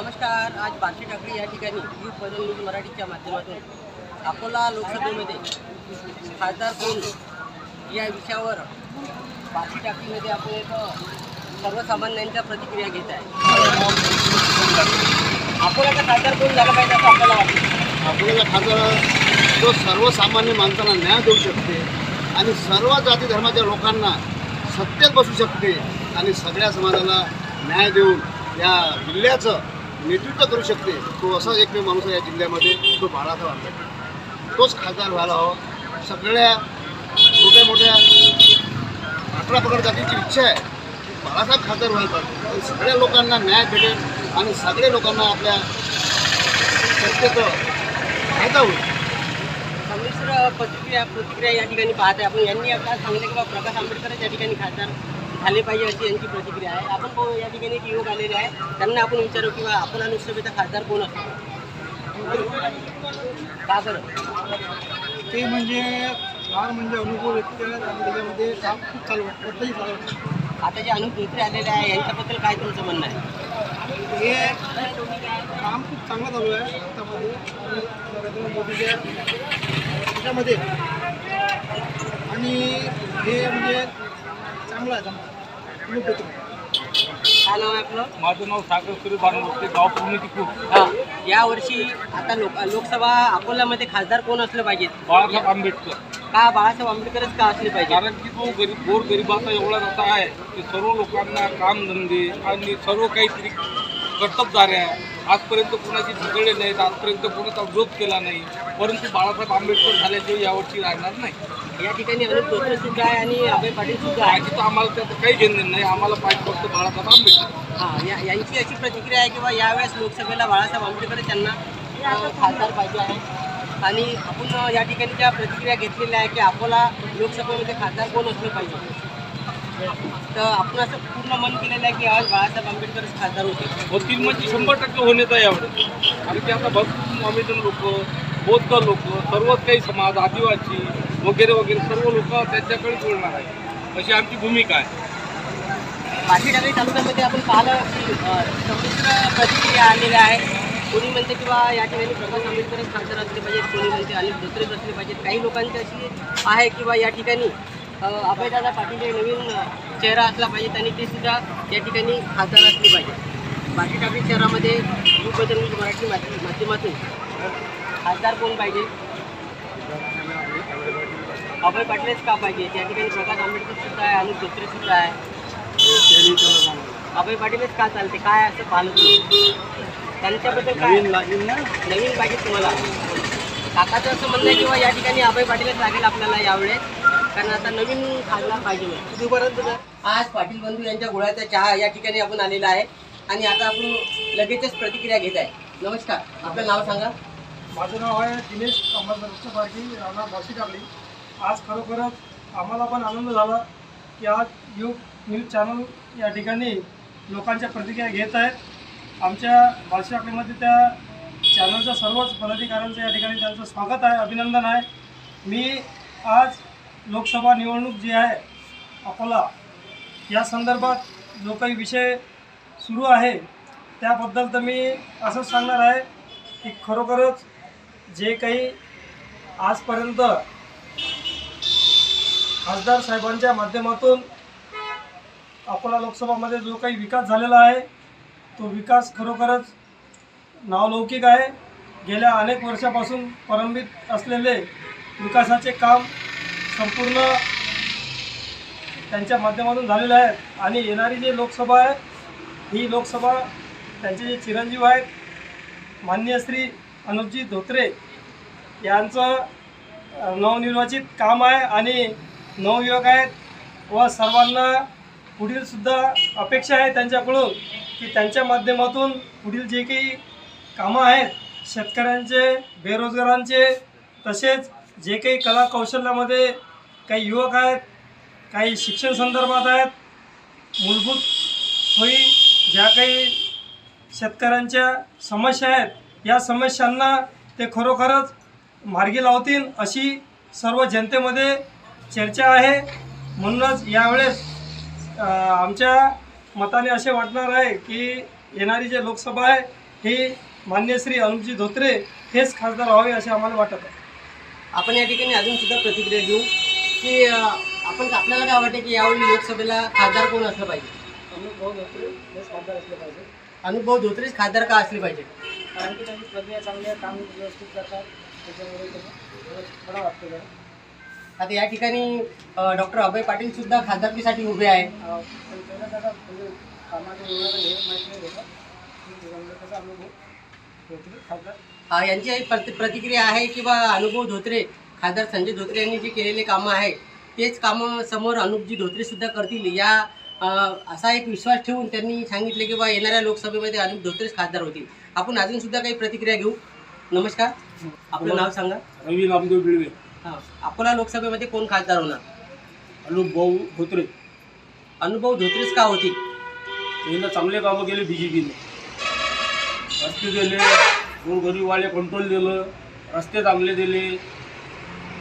नमस्कार आज बार्शी ठाकरे या ठिकाणी युथ बदल न्यूज मराठीच्या माध्यमातून अकोला लोकसभेमध्ये खासदार कोण या विषयावर बार्शी टाकळीमध्ये आपण एक सर्वसामान्यांच्या प्रतिक्रिया घेत आहे. अकोल्याचा खासदार कोण झाला पाहिजे असं आपल्याला वाटतं? अकोल्याचा खासदार जो सर्वसामान्य माणसांना न्याय देऊ शकते आणि सर्व जाती धर्माच्या लोकांना सत्तेत बसू शकते आणि सगळ्या समाजाला न्याय देऊन या जिल्ह्याचं नेतृत्व करू शकते. तो असा एकमेव माणूस आहे या जिल्ह्यामध्ये. तो बाळासाहेब आंबेडकर तोच खासदार व्हायला हवा. सगळ्या छोट्या मोठ्या अठरा पकड जातीची इच्छा आहे. बाळासाहेब खासदार व्हायला पाहिजे. सगळ्या लोकांना न्याय भेटेल आणि सगळ्या लोकांना आपल्या सत्तेचं फायदा होईल. संमिश्र प्रतिक्रिया प्रतिक्रिया या ठिकाणी पाहत आहे. आपण यांनी आता सांगितलं की बाबा प्रकाश आंबेडकर या ठिकाणी खासदार झाले पाहिजे अशी यांची प्रतिक्रिया आहे. आपण पाहू या ठिकाणी एक युवक आलेले आहे. त्यांना आपण विचारू किंवा अकोला लोकसभेचा खासदार कोण असतो? का बरं ते म्हणजे फार म्हणजे अनुभव व्यक्ती आहेत. आणि त्याच्यामध्ये काम खूप चालू वाटतं वाटतंही चालू वाटतं आता जे अनुप धोत्रे आलेले आहे यांच्याबद्दल काय तुमचं म्हणणं आहे? हे काम खूप चांगलं चालू आहे. भारतामध्ये आणि नरेंद्र मोदीच्या ह्याच्यामध्ये आणि हे म्हणजे चांगलं आहे. काय नाव आहे आपलं? माझं नाव सागर सुरेश बानवते गाव पूर्ण खूप हा. यावर्षी आता लोक लोकसभा अकोल्यामध्ये खासदार कोण असलं पाहिजे? बाळासाहेब आंबेडकर. का बाळासाहेब आंबेडकरच का असले पाहिजे? कारण की तो गरीब गोर गरिबाचा एवढा असा आहे की सर्व लोकांना कामधंदे आणि सर्व काहीतरी कर्तबदार आहे. आजपर्यंत कोणाची झगडे नाहीत आजपर्यंत कोणाचा विरोध केला नाही. परंतु बाळासाहेब आंबेडकर झाल्याशिवाय यावर्षी राहणार नाही. या ठिकाणी धोत्रे सुद्धा आहे आणि अभय पाटील सुद्धा आहे. तर आम्हाला त्याचं काही घेणं नाही. आम्हाला पाहिजे फक्त बाळासाहेब आंबेडकर. हा या यांची अशी प्रतिक्रिया आहे की बा यावेळेस लोकसभेला बाळासाहेब आंबेडकर त्यांना खासदार पाहिजे आहे. आणि आपण या ठिकाणी ज्या प्रतिक्रिया घेतलेल्या आहे की अकोला लोकसभेमध्ये खासदार कोण असलं पाहिजे? तर आपण असं पूर्ण मन केलेलं आहे की आज बाळासाहेब आंबेडकरच खासदार होते. होतील म्हणजे शंभर टक्के होण्याचा यावेळेस कारण की आता भरपूर नॉमिनल लोक बौद्ध लोक सर्वच काही समाज आदिवासी वगैरे वगैरे सर्व लोक त्यांच्याकडेच बोलणार आहे अशी आमची भूमिका आहे. बाकी टाकळी तालुक्यामध्ये आपण पाहिलं की अ, संमिश्र प्रतिक्रिया आलेल्या आहे. कोणी म्हणते किंवा या ठिकाणी प्रकाश आंबेडकरच खासदार असले पाहिजेत कोणी म्हणते अनिल धोत्रेच असले पाहिजेत. काही लोकांची अशी आहे किंवा या ठिकाणी अभयदादा पाटील हे नवीन चेहरा असला पाहिजे आणि ते सुद्धा या ठिकाणी खासदार असले पाहिजे. बाकी टाकळी शहरामध्ये न्यूज मराठी माध्य- माध्यमातून खासदार कोण पाहिजे? अभय पाटीलच का पाहिजे? त्या ठिकाणी प्रकाश आंबेडकर सुद्धा आहे अनिल धोत्रे सुद्धा आहे. अभय पाटीलच का चालते? काय असं पाहिलं तुम्ही त्यांच्याबद्दल काय? नवीन पाहिजे तुम्हाला? काकाचं असं म्हणणं आहे किंवा या ठिकाणी अभय पाटीलच लागेल आपल्याला यावेळेस. कारण आता नवीन खासदार पाहिजे. म्हणून. किती पर्यंत आज पाटील बंधू यांच्या गुळाचा चहा या ठिकाणी आपण आलेला आहे. आणि आता आपण लगेचच प्रतिक्रिया घेत आहे. नमस्कार. आपलं नाव सांगा. माझं नाव आहे दिनेश अमरदत्त पारखी राहणार बाशी टाकली आज खरोखरच आम्हाला पण आनंद झाला की आज यू न्यूज चॅनल या ठिकाणी लोकांच्या प्रतिक्रिया घेत आहेत. आमच्या बाशी टाकलीमध्ये त्या चॅनलच्या सर्वच पदाधिकाऱ्यांचं या ठिकाणी त्यांचं स्वागत आहे अभिनंदन आहे. मी आज लोकसभा निवडणूक जी आहे अकोला या संदर्भात जो काही विषय सुरू आहे त्याबद्दल तर मी असंच सांगणार आहे की खरोखरच जे काही आजपर्यंत खासदार साहेबांच्या माध्यमातून अकोला लोकसभामध्ये जो काही विकास झालेला आहे तो विकास खरोखरच नावलौकिक आहे. गेल्या अनेक वर्षापासून प्रलंबित असलेले विकासाचे काम संपूर्ण त्यांच्या माध्यमातून झालेलं आहे. आणि येणारी जी लोकसभा आहे ही लोकसभा त्यांचे जे चिरंजीव आहेत माननीय श्री अनुपजी धोत्रे यांचं नवनिर्वाचित काम आहे आणि नवयुवक आहेत व सर्वांना पुढीलसुद्धा अपेक्षा आहे त्यांच्याकडून की त्यांच्या माध्यमातून पुढील जे काही कामं आहेत शेतकऱ्यांचे बेरोजगारांचे तसेच जे काही कला कौशल्यामध्ये काही युवक आहेत काही शिक्षण संदर्भात आहेत. मूलभूत सोयी ज्या काही शेतकऱ्यांच्या समस्या आहेत या समस्यांना ते खरोखरच मार्गी लावतील अशी सर्व जनतेमध्ये चर्चा आहे. म्हणूनच यावेळेस आमच्या मताने असे वाटणार आहे की येणारी जे लोकसभा आहे ही मान्य श्री अनुपजी धोत्रे हेच खासदार व्हावे असे आम्हाला वाटत आहे. आपण या ठिकाणी अजून सुद्धा प्रतिक्रिया घेऊ की आपण आपल्याला काय वाटते की यावेळी लोकसभेला खासदार कोण असलं पाहिजे? अनुभव धोत्रे हेच खासदार असले पाहिजे. अनुभव धोत्रेच खासदार का असले पाहिजे? कारण की त्यांची प्रक्रिया चांगली आहे काम व्यवस्थित करतात. त्याच्यामुळे त्यांना बरं वाटतं जरा. आता या ठिकाणी डॉक्टर अभय पाटील सुद्धा खासदारकीसाठी उभे आहे. पण त्याचा म्हणजे कामाचं हे माहीत नाही होतं. त्याच्यामुळे त्याचा अनुभव धोत्रे खासदार. अ, यांची प्रति प्रतिक्रिया आहे की बा अनुभव धोत्रे खासदार संजय धोत्रे यांनी जे केलेले कामं आहे तेच कामं समोर अनुपजी धोत्रे सुद्धा करतील. या असा एक विश्वास ठेवून त्यांनी सांगितले की बा येणाऱ्या लोकसभेमध्ये अनुप धोत्रेच खासदार होतील. आपण अजून सुद्धा काही प्रतिक्रिया घेऊ? नमस्कार. आपलं नाव सांगा. रवी नामदेव बिळवे. हा. अकोला लोकसभेमध्ये कोण खासदार होणार? अनुप भाऊ धोत्रे. अनुभव धोत्रेच का होतील? यांना चांगले कामं केले बी जे पीने रस्ते दिले गोरगरीबवाले कंट्रोल दिलं रस्ते चांगले दिले.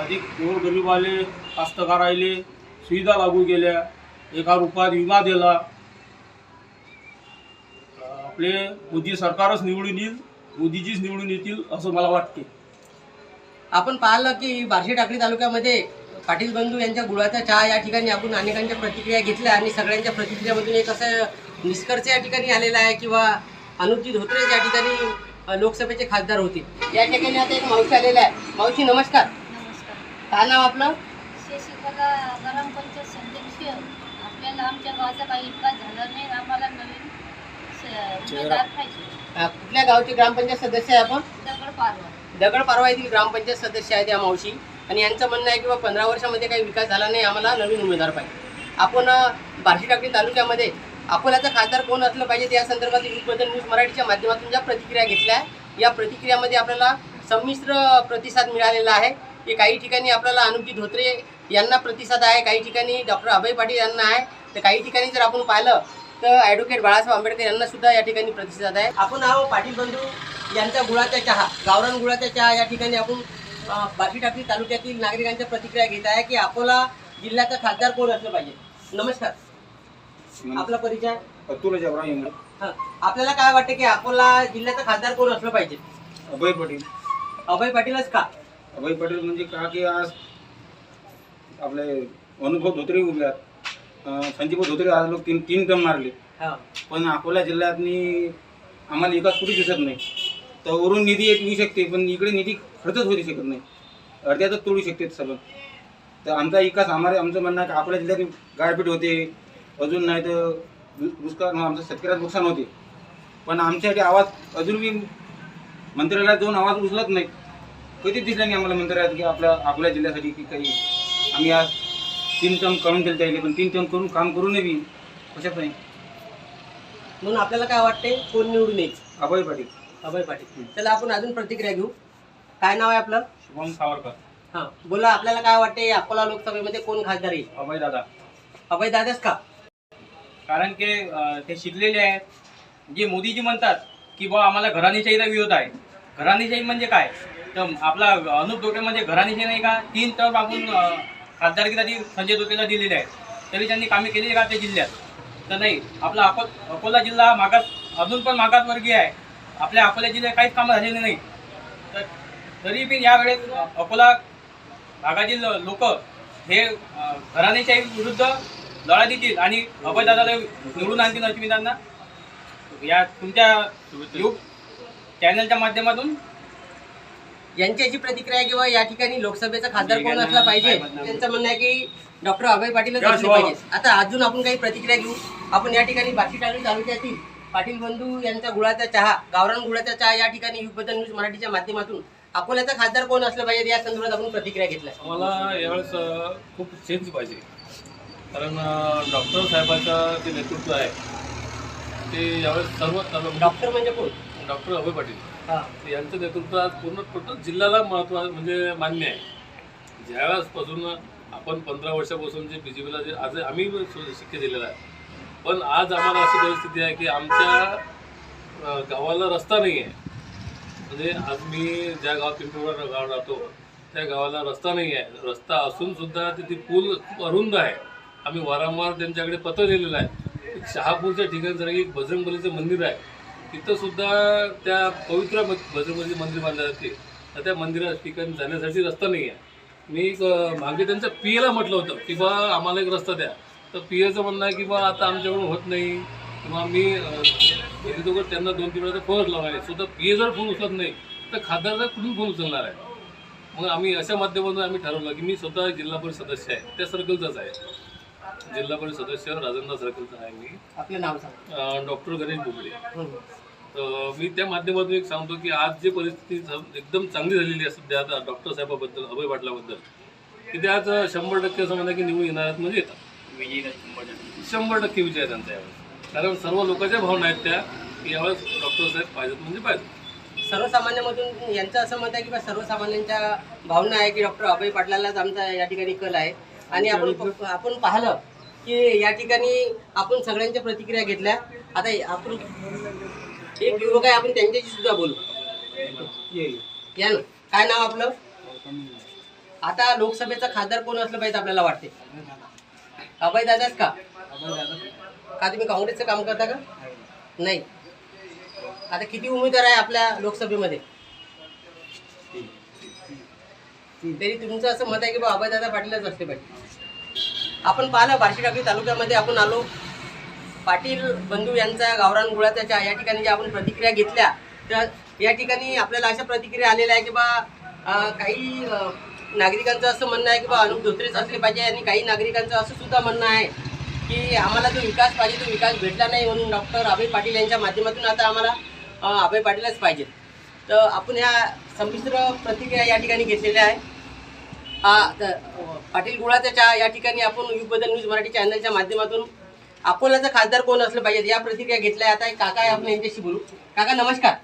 अधिक गोरगरीब आले राहिले सुविधा लागू केल्या एका रुपयात विमा दिला. आपले मोदी सरकारच निवडून येईल मोदीजीच निवडून येतील असं मला वाटते. आपण पाहिलं की बार्शी टाकळी तालुक्यामध्ये पाटील बंधू यांच्या गुळाचा चहा या ठिकाणी आपण अनेकांच्या प्रतिक्रिया घेतल्या आणि सगळ्यांच्या प्रतिक्रियामधून एक असं निष्कर्ष या ठिकाणी आलेला आहे किंवा अनुजी धोत्रे या ठिकाणी लोकसभेचे खासदार होते. या ठिकाणी आता एक मावशी आलेला आहे. मावशी नमस्कार. काय नाव आपलं? शशिकला गरम पंचायत सदस्य. आपल्याला आमच्या गावाचा काही विकास झाला नाही आम्हाला नवीन स- उमेदवार पाहिजे अ, कुठल्या गावचे ग्रामपंचायत सदस्य आहे आपण? दगड पारवा. दगड पारवा येथील ग्रामपंचायत सदस्य आहेत या मावशी. आणि यांचं म्हणणं आहे की बा पंधरा वर्षामध्ये काही विकास झाला नाही आम्हाला नवीन उमेदवार पाहिजे. आपण अ, बार्शी टाकळी तालुक्यामध्ये अकोल्याचा खासदार कोण असलं पाहिजे या संदर्भात यूथ बदल न्यूज मराठीच्या माध्यमातून ज्या प्रतिक्रिया घेतल्या आहे, या प्रतिक्रियामध्ये आपल्याला संमिश्र प्रतिसाद मिळालेला आहे. की काही ठिकाणी आपल्याला अनुपजी धोत्रे यांना प्रतिसाद आहे काही ठिकाणी डॉक्टर अभय पाटील यांना आहे. तर काही ठिकाणी जर आपण पाहिलं तर ॲडव्होकेट बाळासाहेब आंबेडकर यांना सुद्धा या ठिकाणी प्रतिसाद आहे. आपण आहो पाटील बंधू यांचा गुळाचा चहा गावरान गुळाचा चहा या ठिकाणी आपण टाकळी तालुक्यातील नागरिकांच्या प्रतिक्रिया घेत आहे की अकोला जिल्ह्याचा खासदार कोण असलं पाहिजे? नमस्कार. आपला परिचय? अतुल जबराव इंगळे हा. आपल्याला काय वाटतं की अकोला जिल्ह्याचा खासदार कोण असलं पाहिजे? अभय पाटील. अभय पाटीलच का? अभय पाटील म्हणजे का की आज आपले अनुभव धोत्रे उभे आहेत अं, संजीव धोत्रे आज लोक तीन तीन टर्म मारले. पण अकोला जिल्ह्यातनी आम्हाला एकाच कुठे दिसत नाही. तर वरून निधी येत येऊ शकते पण इकडे निधी खर्चच होऊ शकत नाही. अर्ध्यातच तोडू शकते सर्व तर आमचा विकास आम्हाला आमचं म्हणणं आहे की अकोला जिल्ह्यात गाळपीट होते. अजून नाही तर दुष्काळ आमचं शेतकऱ्याचं नुकसान होते. पण आमच्यासाठी आवाज अजून बी मंत्र्याला दोन आवाज उचलत नाही कधीच दिसला नाही आम्हाला मंत्र्यात की आपल्या अकोला जिल्ह्यासाठी की काही आम्ही आज तीन टर्म करून दिले त्याला पण तीन टर्म करून काम करून बी. कशात नाही? म्हणून आपल्याला काय वाटते कोण निवडून येईल? अभय पाटील. अभय पाटील. चला आपण अजून प्रतिक्रिया घेऊ. काय नाव आहे आपलं? शुभम सावरकर. हा बोला आपल्याला काय वाटते अकोला लोकसभेमध्ये कोण खासदार येईल? अभय दादा. अभय दादाच का? कारण की अं, ते शिकलेले आहेत. जे मोदीजी म्हणतात की बा आम्हाला घराणेशाहीचा विरोध आहे. घराणेशाही म्हणजे काय? तर आपला अनुप धोटे म्हणजे घराणेशाही नाही का? तीन टर्म आपण अं, खासदारकीसाठी संजय धोतेला दिलेले आहेत. तरी त्यांनी कामे केली का त्या जिल्ह्यात? तर नाही आपला अको अकोला जिल्हा हा मागास अजून पण मागासवर्गीय आहे. आपल्या अकोला जिल्ह्यात काहीच कामं झालेली नाही. तर तरी पण यावेळेस अकोला भागातील लोक हे अं, घराणेशाही विरुद्ध लढा देतील आणि अभयदादाला निवडून आणतील अशी मी त्यांना या तुमच्या यूट्यूब चॅनलच्या माध्यमातून यांची अशी प्रतिक्रिया किंवा या ठिकाणी लोकसभेचा खासदार कोण असला पाहिजे त्यांचं म्हणणं आहे की डॉक्टर अभय पाटीलच असले पाहिजे. आता अजून आपण काही प्रतिक्रिया घेऊ. आपण या ठिकाणी बाकी तालुक्यातील पाटील बंधू यांचा गुळाचा चहा गावरान गुळाचा चहा या ठिकाणी युग बदल न्यूज मराठीच्या माध्यमातून. अकोल्याचा खासदार कोण असलं पाहिजे या संदर्भात आपण प्रतिक्रिया घेतल्या. आम्हाला यावेळेस खूप चेंज पाहिजे. कारण डॉक्टर साहेबांचं जे नेतृत्व आहे ते यावेळेस सर्व डॉक्टर म्हणजे कोण? डॉक्टर अभय पाटील. यांचं नेतृत्व आज पूर्ण टोटल जिल्ह्याला महत्त्व म्हणजे मान्य आहे. ज्यावेळेसपासून आपण पंधरा वर्षापासून जे बी जे पीला जे आज आम्ही शिक्के दिलेला आहे. पण आज आम्हाला अशी परिस्थिती आहे की आमच्या गावाला रस्ता नाही आहे. म्हणजे आज मी ज्या गावात पिंपळगाव गाव राहतो त्या गावाला रस्ता नाही आहे. रस्ता असून सुद्धा तिथे पूल अरुंद आहे. आम्ही वारंवार त्यांच्याकडे पत्र लिहिलेलं आहे. शहापूरच्या ठिकाणी जरा एक बजरंगबलीचं मंदिर आहे. तिथं सुद्धा त्या पवित्र बजरंगबली मंदिर बांधलं जाते. तर त्या मंदिरा ठिकाणी जाण्यासाठी रस्ता नाही आहे. मी मागे त्यांचं पी एला म्हटलं होतं की बा आम्हाला एक रस्ता द्या. तर पी एचं म्हणणं आहे की बा आता आमच्याकडून होत नाही. किंवा मी गेली म्हणजे दोघं त्यांना दोन तीन वेळा फोन लावणार आहे सुद्धा पी ए जर फोन उचलत नाही तर खासदार कुठून फोन उचलणार आहे? मग आम्ही अशा माध्यमातून आम्ही ठरवलं की मी स्वतः जिल्हा परिषद सदस्य आहे त्या सर्कलचाच आहे. जिल्हा परिषद सदस्य राजंद्र सर्कलचा आहे मी. आपलं नाव सांग. डॉक्टर गणेश बुबडे. तर मी त्या माध्यमातून एक सांगतो की आज जे परिस्थिती एकदम चांगली झालेली आहे सध्या आता डॉक्टर साहेबाबद्दल अभय पाटलाबद्दल की ते आज शंभर टक्के असं म्हणा की निवडून येणार आहेत म्हणजे येतात. शंभर टक्के. विजय आहे त्यांचा यावेळेस. कारण सर्व लोकांच्या भावना आहेत त्या की यावेळेस डॉक्टर साहेब पाहिजेत म्हणजे पाहिजे सर्वसामान्यमधून यांचं असं मत आहे की बा सर्वसामान्यांच्या भावना आहे की डॉक्टर अभय पाटलालाच आमचा या ठिकाणी कल आहे. आणि आपण आपण पाहिलं की या ठिकाणी आपण सगळ्यांच्या प्रतिक्रिया घेतल्या. आता आपण एक युवक आहे आपण त्यांच्याशी सुद्धा बोलू. या. ना. काय नाव आपलं? आता लोकसभेचा खासदार कोण असलं पाहिजे आपल्याला वाटते? अभय दादाच का? का तुम्ही काँग्रेसचं काम करता का? नाही. आता किती उमेदवार आहे आपल्या लोकसभेमध्ये? तरी तुमचं असं मत आहे की बा अभयदादा पाटीलच असले पाहिजे. आपण पाहिलं बार्शीटाकळी तालुक्यामध्ये आपण आलो. पाटील बंधू यांचा गावरान गुळाचा त्याच्या या ठिकाणी ज्या आपण प्रतिक्रिया घेतल्या तर या ठिकाणी आपल्याला अशा प्रतिक्रिया आलेल्या आहे की बा काही नागरिकांचं असं म्हणणं आहे की बा अनुप धोत्रेच असले पाहिजे आणि काही नागरिकांचं असं सुद्धा म्हणणं आहे की आम्हाला जो विकास पाहिजे तो विकास भेटला नाही म्हणून डॉक्टर अभय पाटील यांच्या माध्यमातून आता आम्हाला अभय पाटीलच पाहिजे तर आपण ह्या संमिश्र प्रतिक्रिया या ठिकाणी घेतलेल्या आहे हा पाटील गुळाचा चहा या ठिकाणी आपण युग बदल न्यूज मराठी चॅनलच्या माध्यमातून अकोल्याचा खासदार कोण असलं पाहिजे या प्रतिक्रिया घेतल्या. आता एक काका आहे आपण यांच्याशी बोलू. काका नमस्कार.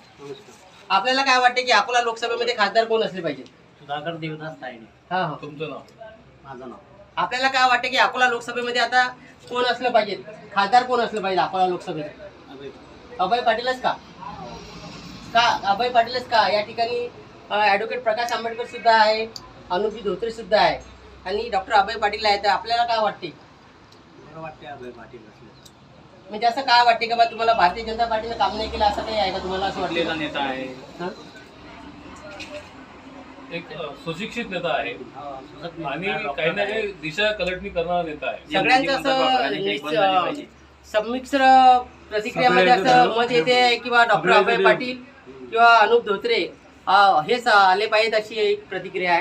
आपल्याला काय वाटते की अकोला लोकसभेमध्ये खासदार कोण असले पाहिजे? सुधाकर देवदास तायडे. हा हा. तुमचं नाव? माझं नाव. आपल्याला काय वाटते की अकोला लोकसभेमध्ये आता कोण असलं पाहिजे? खासदार कोण असलं पाहिजे अकोला लोकसभेत? अभय. पाटीलच का? का? अभय पाटीलच का? या ठिकाणी ॲडव्होकेट प्रकाश आंबेडकर सुद्धा आहे. अनुपजी धोत्रे सुद्धा आहे. आणि डॉक्टर अभय पाटील आहे तर आपल्याला काय वाटते? मला वाटते अभय पाटील असले. म्हणजे असं काय वाटते का बा तुम्हाला भारतीय जनता पार्टीनं काम नाही केलं असं काही आहे का तुम्हाला असं वाटलं नेता आहे. हं? एक अं, सुशिक्षित नेता आहे. आणि काही ना. काही दिशा कलटणी करणारा नेता आहे. सगळ्यांचं असं निश्च- संमिश्र प्रतिक्रियामध्ये असं मत येते किंवा डॉक्टर अभय पाटील किंवा अनुप धोत्रे अं, हेच आले पाहिजेत अशी एक प्रतिक्रिया आहे.